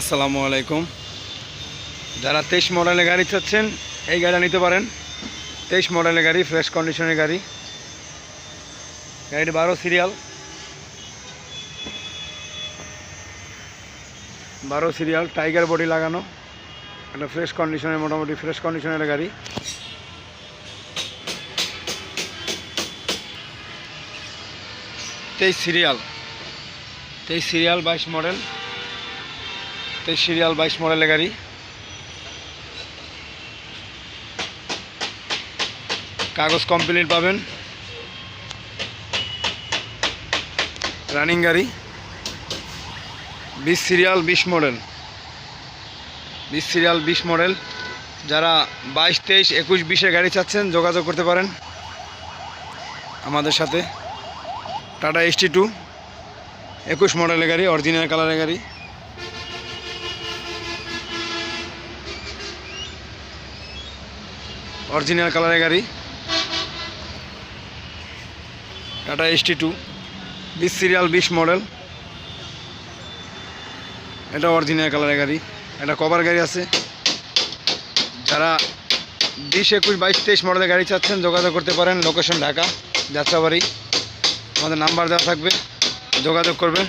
আসসালামু আলাইকুম। যারা তেইশ মডেলের গাড়ি চাচ্ছেন, এই গাড়িটা নিতে পারেন। তেইশ মডেলের গাড়ি ফ্রেশ কন্ডিশনের গাড়ি। গাড়িটি বারো সিরিয়াল বারো সিরিয়াল টাইগার বডি লাগানো। একটা ফ্রেশ কন্ডিশনের মোটামুটি ফ্রেশ কন্ডিশনের গাড়ি। তেইশ সিরিয়াল তেইশ সিরিয়াল বাইশ মডেল তেইশ সিরিয়াল বাইশ মডেলের গাড়ি। কাগজ কমপ্লিট পাবেন। রানিং গাড়ি। বিশ সিরিয়াল, বিশ মডেল। বিশ সিরিয়াল, বিশ মডেল। যারা বাইশ, তেইশ, একুশ বিশে গাড়ি চাচ্ছেন, যোগাযোগ করতে পারেন আমাদের সাথে। টাটা এসটি টু একুশ মডেলের গাড়ি অরিজিনাল কালারের গাড়ি। অরিজিনাল কালারের গাড়ি। টাটা এসটি টু বিশ সিরিয়াল বিশ মডেল এটা অরিজিনাল কালারের গাড়ি। এটা কভার গাড়ি আছে। যারা বিশ একুশ, বাইশ, তেইশ মডেলের গাড়ি চাচ্ছেন, যোগাযোগ করতে পারেন। লোকেশন ঢাকা, যাত্রাবাড়ি। আমাদের নাম্বার দেওয়া থাকবে। যোগাযোগ করবেন।